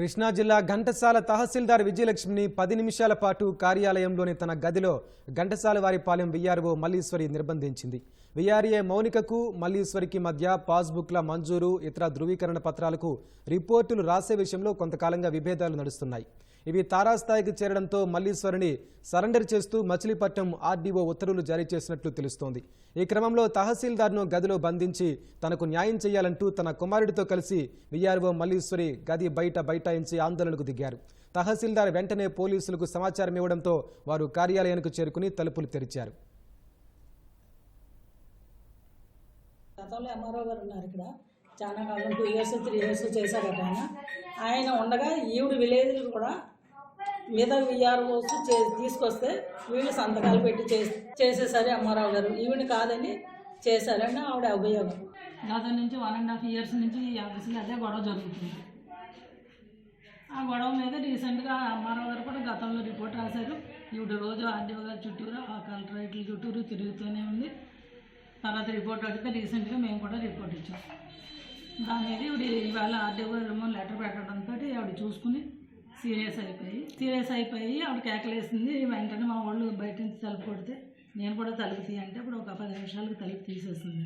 కృష్ణా జిల్లా ఘంటసాల తహసీల్దార్ విజయలక్ష్మిని పది నిమిషాల పాటు కార్యాలయంలోని తన గదిలో ఘంటసాల వారిపాలెం విఆర్ఓ మల్లీశ్వరి నిర్బంధించింది. విఆర్ఏ మౌనికకు మల్లీశ్వరికి మధ్య పాస్బుక్ల మంజూరు ఇతర ధృవీకరణ పత్రాలకు రిపోర్టులు రాసే విషయంలో కొంతకాలంగా విభేదాలు నడుస్తున్నాయి. ఇవి తారాస్థాయికి చేరడంతో మల్లీశ్వరిని సరెండర్ చేస్తూ మచిలీపట్నం ఆర్డీఓ ఉత్తర్వులు జారీ చేసినట్లు తెలుస్తోంది. ఈ క్రమంలో తహసీల్దార్ను గదిలో బంధించి తనకు న్యాయం చేయాలంటూ తన కుమారుడితో కలిసి విఆర్ఓ మల్లీశ్వరి గది బయట బైఠాయించి ఆందోళనకు దిగారు. తహసీల్దార్ వెంటనే పోలీసులకు సమాచారం ఇవ్వడంతో వారు కార్యాలయానికి చేరుకుని తలుపులు తెరిచారు. గతంలో ఎంఆర్ఓ గారు ఉన్నారు ఇక్కడ. చాలా కాలం టూ ఇయర్స్ త్రీ ఇయర్స్ చేశారట ఆయన. ఆయన ఉండగా ఈవిడ విలేజ్లు కూడా మిగతా విఆర్ఓస్ చే తీసుకొస్తే వీళ్ళు సంతకాలు పెట్టి చే చేసేసారి అమ్మారావు గారు. ఈవిడ కాదని చేశారని ఆవిడ అభియోగం. దాదాపు నుంచి వన్ అండ్ హాఫ్ ఇయర్స్ నుంచి ఈ అదే గొడవ జరుగుతుంది. ఆ గొడవ మీద రీసెంట్గా అమ్మారావు గారు కూడా గతంలో రిపోర్ట్ రాశారు. ఈవిడ రోజు ఆర్డీఓ గారి చుట్టూరు ఆ కలెక్టరేట్ల చుట్టూరు తిరుగుతూనే ఉంది. తర్వాత రిపోర్ట్ అడిగితే రీసెంట్గా మేము కూడా రిపోర్ట్ ఇచ్చాం. దాని మీద ఇవాళ ఆర్డీఓ లెటర్ పెట్టడంతో ఆవిడ చూసుకుని సీరియస్ అయిపోయి సీరియస్ అయిపోయి ఆవిడ కేకలేసింది వెంటనే మా వాళ్ళు బయట నుంచి తలుపు కొడితే నేను కూడా తలుపు తీయంటే ఇప్పుడు ఒక పది నిమిషాలకు తలుపు తీసేసింది.